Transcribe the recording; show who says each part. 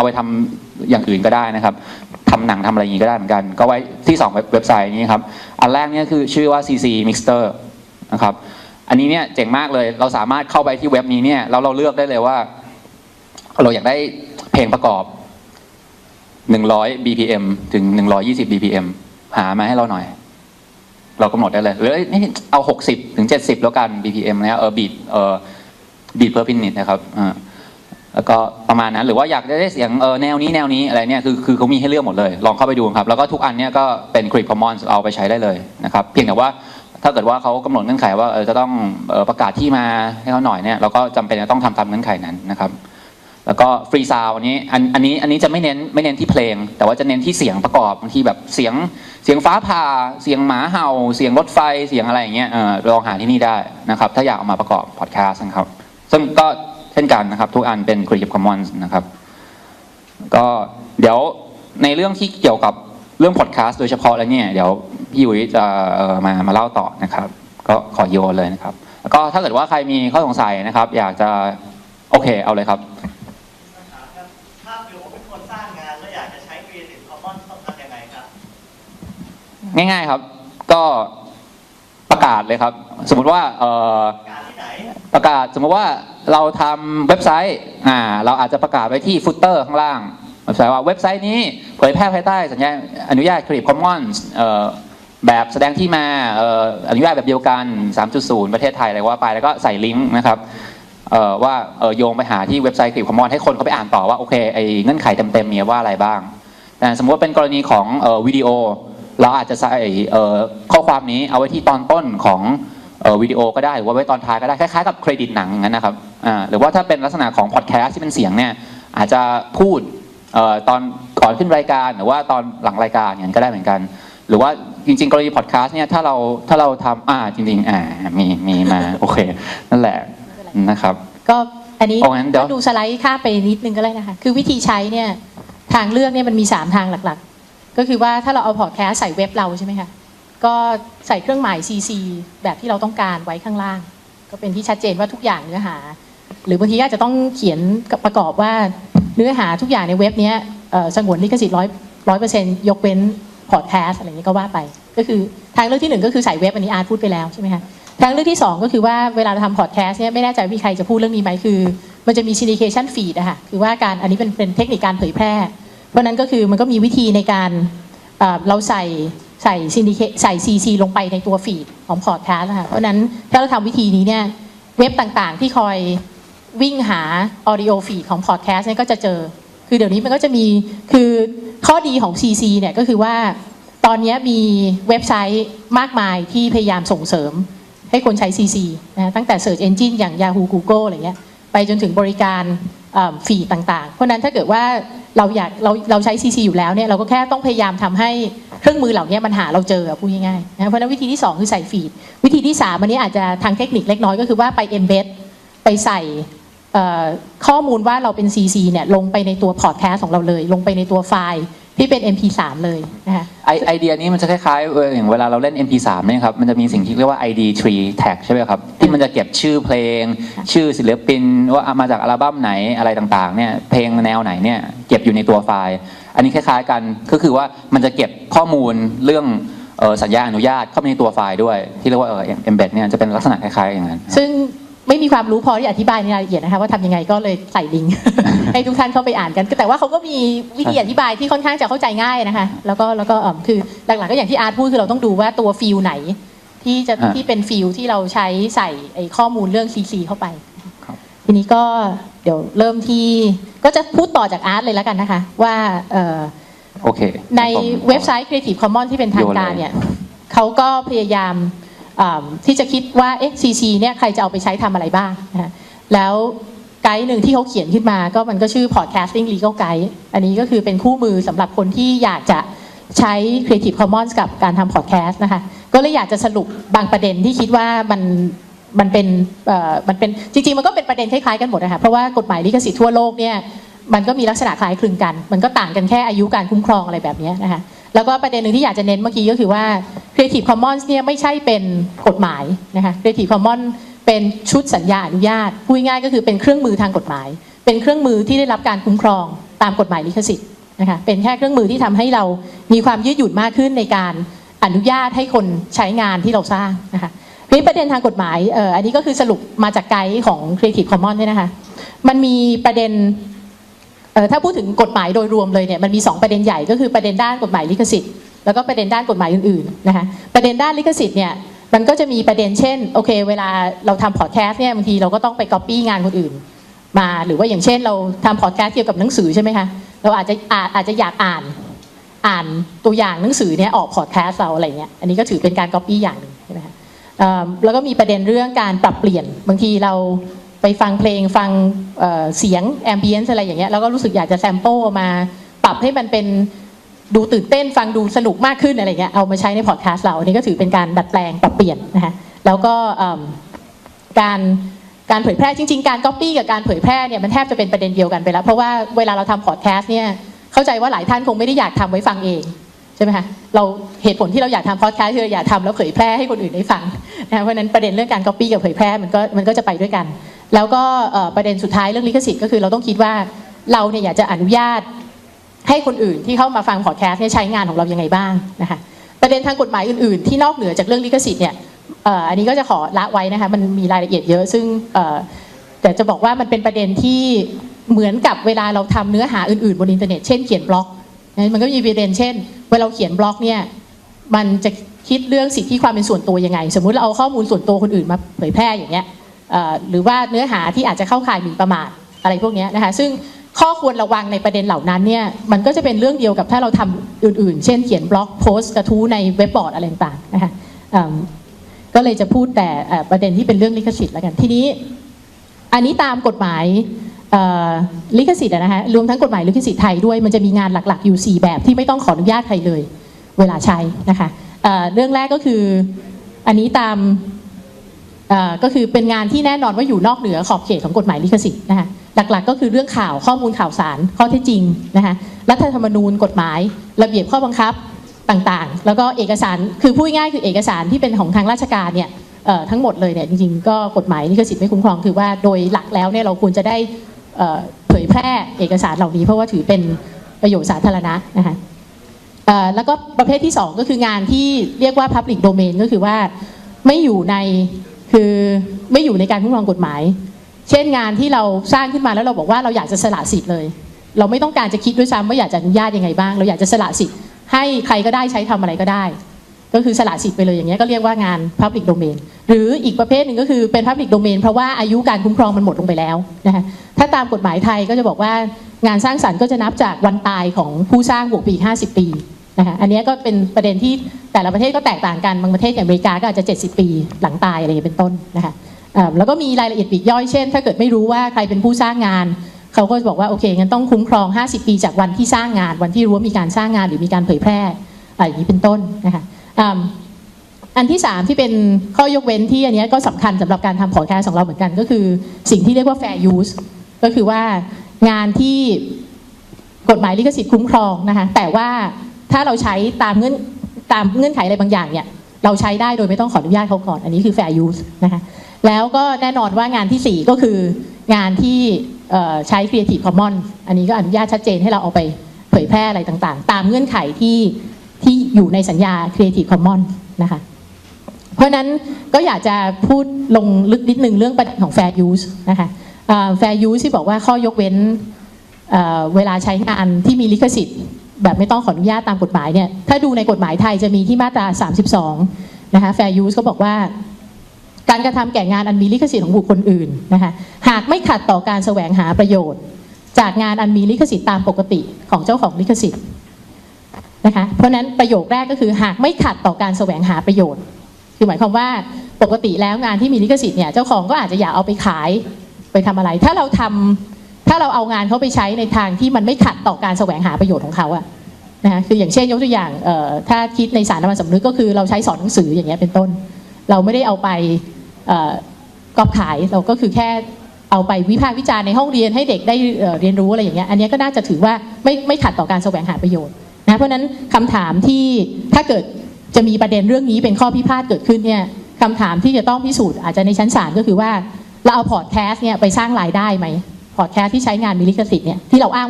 Speaker 1: เอาไปทำอย่างอื่นก็ได้นะครับทำหนังทำอะไรอย่างนี้ก็ได้เหมือนกัน ก็ไว้ที่สองเว็บไซต์นี้ครับ อันแรกเนี่ยคือชื่อว่า CC Mixer นะครับ อันนี้เนี่ยเจ๋งมากเลย เราสามารถเข้าไปที่เว็บนี้เนี่ยแล้วเราเลือกได้เลยว่า เราอยากได้เพลงประกอบ 100 BPM ถึง 120 BPM หามาให้เราหน่อย เรากำหนดได้เลยหรือเอ้ยนี่เอา 60 ถึง 70 แล้วกัน BPM นะเออบีดเออบีดเพอร์พินิตนะครับอ่า แล้วก็ประมาณนั้นหรือว่าอยากได้เสียงเออแนวนี้แนวนี้อะไรเนี่ยคือคือเขามีให้เลือกหมดเลย ลองเข้าไปดูครับ แล้วก็ทุกอันเนี่ยก็เป็น Creative Commons เอาไปใช้ได้เลยนะครับ เพียงแต่ว่าถ้าเกิดว่าเขากำหนดเงื่อนไขว่าจะต้องประกาศที่มาให้เขาหน่อยเนี่ยเราก็จำเป็นจะต้องทำตามเงื่อนไขนั้นนะครับ แล้วก็ฟรีซาวอันนี้อันอันนี้อันนี้จะไม่เน้นไม่เน้นที่เพลง แต่ว่าจะเน้นที่เสียงประกอบบางทีแบบเสียงเสียงฟ้าผ่าเสียงหมาเห่า เสียงรถไฟเสียงอะไรอย่างเงี้ยลองหาที่นี่ได้นะครับ ถ้าอยากเอามาประกอบพอดแคสต์นะครับ ซึ่งก็ ช่นกันนะครับ ทุกอันเป็น Creative Commons นะครับ ก็เดี๋ยวในเรื่องที่เกี่ยวกับเรื่องพอดแคสต์โดยเฉพาะแล้วเนี่ยเดี๋ยวพี่ยุ้ยจะเอ่อมามาเล่าต่อนะครับ ก็ขอโยนเลยนะครับ แล้วก็ถ้าเกิดว่าใครมีข้อสงสัยนะครับ อยากจะโอเคเอาเลยครับ
Speaker 2: ครับถ้าเกิดว่าเป็นคนสร้างงานแล้วอยากจะใช้ Creative Commons ต้องทำยังไงครับ
Speaker 1: ง่ายๆครับ ก็ประกาศเลยครับ สมมุติว่าเอ่อ
Speaker 2: การที่ไหน
Speaker 1: ประกาศสมมติว่า เราทำเว็บไซต์อ่าเราอาจจะประกาศไว้ที่ฟุตเตอร์ข้างล่างเว็บไซต์ว่าเว็บไซต์นี้เผยแพร่ภายใต้สัญญาอนุญาต Creative Commons เอ่อแบบแสดงที่มาเอ่ออนุญาตแบบเดียวกัน 3.0 ประเทศไทยอะไรว่าไปแล้วก็ใส่ลิงก์นะครับเอ่อว่าเอ่อโยงไปหาที่เว็บไซต์ Creative Commons ให้คนเขาไปอ่านต่อว่าโอเคไอ้เงื่อนไขเต็มๆมีว่าอะไรบ้างแต่สมมติว่าเป็นกรณีของเอ่อวิดีโอ เราอาจจะใส่เอ่อข้อความนี้เอาไว้ที่ตอนต้นของ วิดีโอก็ได้หรือว่าไว้ตอนท้ายก็ได้คล้ายๆกับเครดิตหนังอย่างนั้นนะครับอ่าหรือว่าถ้าเป็นลักษณะของพอดแคสต์ที่เป็นเสียงเนี่ยอาจจะพูดเอ่อตอนก่อนขึ้นรายการหรือว่าตอนหลังรายการอย่างนั้นก็ได้เหมือนกัน หรือว่าจริงๆ กรณีพอดแคสต์เนี่ยถ้าเราถ้าเราทำอ่าจริงๆอ่ามีมีมาโอเค นั่นแหละนะครับ
Speaker 3: ก็อันนี้
Speaker 1: โอ้งั้นเดี๋ยว
Speaker 3: ถ้าดูสไลด์ข้ามไปนิดนึงก็ได้นะคะคือวิธีใช้เนี่ยทางเลือกเนี่ยมันมี 3 ทางหลักๆ ก็คือว่าถ้าเราเอาพอดแคสต์ใส่เว็บเราใช่ไหมคะ ก็ใส่เครื่องหมาย CC แบบที่เราต้องการไว้ข้างล่าง ก็เป็นที่ชัดเจนว่าทุกอย่างเนื้อหา หรือบางทีอาจจะต้องเขียนประกอบว่าเนื้อหาทุกอย่างในเว็บนี้สงวนลิขสิทธิ์ร้อยร้อยเปอร์เซ็นต์ยกเว้นพอดแคสอะไรอย่างนี้ก็ว่าไป ก็คือทางเลือกที่หนึ่งก็คือใส่เว็บอันนี้อาร์ตพูดไปแล้วใช่ไหมคะทางเลือกที่2ก็คือว่าเวลาเราทำพอดแคสต์เนี่ยไม่แน่ใจว่ามีใครจะพูดเรื่องนี้ไหมคือ มันจะมี syndication feed อะค่ะคือว่าการอันนี้เป็นเป็นเทคนิคการเผยแพร่ เพราะนั้นก็คือมันก็มีวิธีในการเราใส่ ใส่ syndicate ใส่ CC ลงไปในตัวฟีดของพอดแคสต์นะคะเพราะนั้นถ้าเราทำวิธีนี้เนี่ยเว็บต่างๆ ที่คอยวิ่งหา audio feed ของพอดแคสต์เนี่ยก็จะเจอ คือเดี๋ยวนี้มันก็จะมีคือข้อดีของ CC เนี่ยก็คือว่าตอนนี้มีเว็บไซต์มากมายที่พยายามส่งเสริมให้คนใช้ CC นะตั้งแต่ Search Engine อย่าง Yahoo Google อะไรเงี้ยไปจนถึงบริการฟีดต่างๆ เพราะนั้นถ้าเกิดว่า เราอยากเราเราใช้ CC อยู่แล้วเนี่ยเราก็แค่ต้องพยายามทำให้เครื่องมือเหล่านี้มันหาเราเจอพูดง่ายๆนะเพราะฉะนั้นวิธีที่ 2 คือใส่ฟีด วิธีที่ 3 อันนี้อาจจะทางเทคนิคเล็กน้อยก็คือว่าไป embed ไปใส่ข้อมูลว่าเราเป็น CC เนี่ยลงไปในตัวพอดแคสของเราเลย ลงไปในตัวไฟล์ที่เป็น MP3 เลยนะคะ
Speaker 1: ไอไอเดียนี้มันจะคล้ายๆอออย่างเวลาเราเล่น MP3 เนี่ยครับมันจะมีสิ่งที่เรียกว่า ID tree tag ใช่ไหมครับ มันจะเก็บชื่อเพลง ชื่อศิลปินว่ามาจากอัลบั้มไหนอะไรต่างๆเนี่ยเพลงแนวไหนเนี่ยเก็บอยู่ในตัวไฟล์ อันนี้คล้ายๆกันก็คือว่ามันจะเก็บข้อมูลเรื่องสัญญาอนุญาตเข้าไปในตัวไฟล์ด้วย ที่เรียกว่าเออ embed เนี่ยจะเป็นลักษณะคล้ายๆอย่างนั้น
Speaker 3: ซึ่งไม่มีความรู้พอที่อธิบายในรายละเอียดนะคะว่าทำยังไงก็เลยใส่ลิงก์ให้ทุกท่านเข้าไปอ่านกัน แต่ว่าเขาก็มีวิธีอธิบายที่ค่อนข้างจะเข้าใจง่ายนะคะ แล้วก็แล้วก็คือหลักๆก็อย่างที่อาร์ตพูดคือเราต้องดูว่าตัวฟิลไหน ที่จะ
Speaker 1: อ่า
Speaker 3: ที่เป็นฟิลที่เราใช้ใส่ไอ้ข้อมูลเรื่อง CC เข้าไป
Speaker 1: ครับ
Speaker 3: ทีนี้ก็เดี๋ยวเริ่มที่ก็จะพูดต่อจากอาร์ตเลยแล้วกันนะคะ ว่าเอ่อ
Speaker 1: โอเค
Speaker 3: ใน
Speaker 1: ผม
Speaker 3: เว็บไซต์ Creative Commons ที่เป็นทางการ
Speaker 1: โยนเลย
Speaker 3: เนี่ยเขาก็พยายามอ่าที่จะคิดว่าเอ๊ะ CC เนี่ยใครจะเอาไปใช้ทำอะไรบ้างนะฮะแล้วไกด์หนึ่งที่เขาเขียนขึ้นมาก็มันก็ชื่อ Podcasting Legal Guide อันนี้ก็คือเป็นคู่มือสำหรับคนที่อยากจะใช้ Creative Commons กับการทำ podcast นะคะ ก็เลยอยากจะสรุปบางประเด็นที่คิดว่ามันมันเป็นมันเป็นจริงๆ มันก็เป็นประเด็นคล้ายๆกันหมดนะคะเพราะว่ากฎหมายลิขสิทธิ์ทั่วโลกเนี่ยมันก็มีลักษณะคล้ายคลึงกัน มันก็ต่างกันแค่อายุการคุ้มครองอะไรแบบนี้นะคะแล้วก็ประเด็นหนึ่งที่อยากจะเน้นเมื่อกี้ก็คือว่า Creative Commons เนี่ยไม่ใช่เป็นกฎหมายนะคะ Creative Commons เป็นชุดสัญญาอนุญาตพูดง่ายก็คือเป็นเครื่องมือทางกฎหมาย เป็นเครื่องมือที่ได้รับการคุ้มครองตามกฎหมายลิขสิทธิ์นะคะเป็นแค่เครื่องมือที่ทำให้เรามีความยืดหยุ่นมากขึ้นในการ อนุญาตให้คนใช้งานที่เราสร้างนะคะทีนี้ประเด็นทางกฎหมายเอ่ออันนี้ก็คือสรุปมาจากไกด์ของ Creative Commons เนี่ยนะคะ มันมีประเด็นเอ่อถ้าพูดถึงกฎหมายโดยรวมเลยเนี่ยมันมี 2 ประเด็นใหญ่ก็คือประเด็นด้านกฎหมายลิขสิทธิ์แล้วก็ประเด็นด้านกฎหมายอื่นๆนะคะประเด็นด้านลิขสิทธิ์เนี่ยมันก็จะมีประเด็นเช่นโอเค เวลาเราทำพอดแคสต์เนี่ยบางทีเราก็ต้องไปก๊อปปี้งานคนอื่น มาหรือว่าอย่างเช่นเราทำพอดแคสต์เกี่ยวกับหนังสือใช่ไหมคะเราอาจจะอาจอาจจะอยากอ่าน อ่านตัวอย่างหนังสือเนี่ยออกพอดแคสต์เราอะไรเงี้ยอันนี้ก็ถือเป็นการก๊อปปี้อย่างหนึ่งใช่ไหมคะแล้วก็มีประเด็นเรื่องการปรับเปลี่ยนบางทีเราไปฟังเพลงฟังเเสียงแอมเบียนอะไรอย่างเงี้ยแล้วก็รู้สึกอยากจะแซมเปิลมาปรับให้มันเป็นดูตื่นเต้นฟังดูสนุกมากขึ้นอะไรเงี้ยเอามาใช้ในพอดแคสต์เราอันนี้ก็ถือเป็นการดัดแปลงปรับเปลี่ยนนะคะแล้วก็การการเผยแพร่จริง ๆ การก๊อปปี้กับการเผยแพร่เนี่ยมันแทบจะเป็นประเด็นเดียวกันไปแล้ว เพราะว่าเวลาเราทำพอดแคสต์เนี่ย เข้าใจว่าหลายท่านคงไม่ได้อยากทำไว้ฟังเองใช่ไหมคะเราเหตุผลที่เราอยากทำพอดแคสต์คืออยากทำแล้วเผยแพร่ให้คนอื่นได้ฟังนะคะเพราะนั้นประเด็นเรื่องการก๊อปปี้กับเผยแพร่มันก็มันก็จะไปด้วยกัน แล้วก็ประเด็นสุดท้ายเรื่องลิขสิทธิ์ก็คือเราต้องคิดว่าเราเนี่ยอยากจะอนุญาตให้คนอื่นที่เข้ามาฟังพอดแคสต์เนี่ยใช้งานของเรายังไงบ้างนะคะประเด็นทางกฎหมายอื่นๆ ที่นอกเหนือจากเรื่องลิขสิทธิ์เนี่ยอันนี้ก็จะขอละไว้นะคะมันมีรายละเอียดเยอะ ซึ่งแต่จะบอกว่ามันเป็นประเด็นที่ เหมือนกับเวลาเราทำเนื้อหาอื่นๆบนอินเทอร์เน็ตเช่นเขียนบล็อกมันก็มีประเด็นเช่น เวลาเราเขียนบล็อกเนี่ยมันจะคิดเรื่องสิทธิความเป็นส่วนตัวยังไง สมมุติเราเอาข้อมูลส่วนตัวคนอื่นมาเผยแพร่อย่างเงี้ยหรือว่าเนื้อหาที่อาจจะเข้าข่ายหมิ่นประมาทอะไรพวกนี้นะคะซึ่งข้อควรระวังในประเด็นเหล่านั้นเนี่ยมันก็จะเป็นเรื่องเดียวกับถ้าเราทำอื่นๆ เช่นเขียนบล็อกโพสต์กระทู้ในเว็บบอร์ดอะไรต่างๆนะคะก็เลยจะพูดแต่ประเด็นที่เป็นเรื่องลิขสิทธิ์แล้วกันทีนี้ อันนี้ตามกฎหมาย ลิขสิทธิ์นะคะรวมทั้งกฎหมายลิขสิทธิ์ไทยด้วยมันจะมีงานหลักๆอยู่ 4 แบบที่ไม่ต้องขออนุญาตใครเลย เวลาใช้นะคะเเรื่องแรกก็คืออันนี้ตามก็คือเป็นงานที่แน่นอนว่าอยู่นอกเหนือขอบเขตของกฎหมายลิขสิทธิ์นะคะหลักๆ ก็คือเรื่องข่าวข้อมูลข่าวสารข้อเท็จจริงนะคะรัฐธรรมนูญกฎหมาย ระเบียบข้อบังคับต่างๆ แล้วก็เอกสารคือพูดง่ายคือเอกสารที่เป็นของทางราชการเนี่ยทั้งหมดเลยเนี่ยจริงๆก็กฎหมายลิขสิทธิ์ไม่คุ้มครองคือว่าโดยหลักแล้วเนี่ยเราควรจะได้ เผยแพร่เอกสารเหล่านี้ เพราะว่าถือเป็นประโยชน์สาธารณะนะคะแล้วก็ประเภทที่ 2 ก็คืองานที่เรียกว่า Public Domain ก็คือว่าไม่อยู่ในคือไม่อยู่ในการคุ้มครองกฎหมาย เช่นงานที่เราสร้างขึ้นมาแล้วเราบอกว่าเราอยากจะสละสิทธิ์เลย เราไม่ต้องการจะคิดด้วยซ้ำว่าอยากจะอนุญาตยังไงบ้าง เราอยากจะสละสิทธิ์ให้ใครก็ได้ใช้ทำอะไรก็ได้ ก็คือสละสิทธิ์ไปเลยอย่างเงี้ยก็เรียกว่างาน Public Domain หรืออีกประเภทหนึ่งก็คือเป็น Public Domain เพราะว่าอายุการคุ้มครองมันหมดลงไปแล้วนะคะถ้าตามกฎหมายไทยก็จะบอกว่างานสร้างสรรค์ก็จะนับจากวันตายของผู้สร้างบวกปี50 ปีนะคะอันนี้ก็เป็นประเด็นที่แต่ละประเทศก็แตกต่างกันบางประเทศอย่างอเมริกาก็อาจจะ 70 ปีหลังตายอะไรอย่างเป็นต้นนะคะแล้วก็มีรายละเอียดปีกย่อยเช่น ถ้าเกิดไม่รู้ว่าใครเป็นผู้สร้างงานเขาก็จะบอกว่าโอเคงั้นต้องคุ้มครอง 50 ปีจากวันที่สร้างงาน วันที่รู้ว่ามีการสร้างงานหรือมีการเผยแพร่อะไรอย่างนี้เป็นต้นนะคะ อันที่ 3 ที่เป็นข้อยกเว้นที่อันนี้ก็สำคัญสำหรับการทำพอดแคสของเราเหมือนกันก็คือสิ่งที่เรียกว่า fair use ก็คือว่างานที่กฎหมายลิขสิทธิ์คุ้มครองนะคะแต่ว่าถ้าเราใช้ตามเงื่อนตามเงื่อนไขอะไรบางอย่างเนี่ยเราใช้ได้โดยไม่ต้องขออนุญาตเขาก่อน อันนี้คือ fair use นะคะแล้วก็แน่นอนว่างานทีสี่4 ก็คืองานที่ใช้ Creative Commons อันนี้ก็อนุญาตชัดเจนให้เราเอาไปเผยแพร่อะไรต่างๆ ตามเงื่อนไขที่ อยู่ในสัญญา Creative Commons นะคะ เพราะนั้นก็อยากจะพูดลงลึกนิดนึงเรื่องประเด็นของ fair use นะคะ fair use ที่บอกว่าข้อยกเว้นเวลาใช้งานที่มีลิขสิทธิ์ แบบไม่ต้องขออนุญาตตามกฎหมายเนี่ย ถ้าดูในกฎหมายไทยจะมีที่มาตรา 32 นะคะ fair use เขาบอกว่าการกระทำแก่งานอันมีลิขสิทธิ์ของบุคคลอื่นนะคะหากไม่ขัดต่อการแสวงหาประโยชน์ จากงานอันมีลิขสิทธิ์ตามปกติของเจ้าของลิขสิทธิ์ นะคะเพราะนั้นประโยคแรกก็คือหากไม่ขัดต่อการแสวงหาประโยชน์ คือหมายความว่าปกติแล้วงานที่มีลิขสิทธิ์เนี่ยเจ้าของก็อาจจะอยากเอาไปขายไปทำอะไร ถ้าเราทำถ้าเราเอางานเขาไปใช้ในทางที่มันไม่ขัดต่อการแสวงหาประโยชน์ของเขาอะนะคะคืออย่างเช่นยกตัวอย่างถ้าคิดในสารนำมันสำนึกก็คือเราใช้สอนหนังสืออย่างเงี้ยเป็นต้น เราไม่ได้เอาไปเอ่อกอบขายเราก็คือแค่เอาไปวิพากษ์วิจารณ์ในห้องเรียนให้เด็กได้เรียนรู้อะไรอย่างเงี้ยอันนี้ก็น่าจะถือว่าไม่ไม่ขัดต่อการแสวงหาประโยชน์ เพราะนั้นคำถามที่ถ้าเกิดจะมีประเด็นเรื่องนี้เป็นข้อพิพาทเกิดขึ้นเนี่ยคำถามที่จะต้องพิสูจน์อาจจะในชั้นศาลก็คือว่าเราเอาพอร์ตแคสต์เนี่ยไปสร้างรายได้ไหมพอร์ตแคสต์ที่ใช้งานมีลิขสิทธิ์เนี่ยที่เราอ้างว่า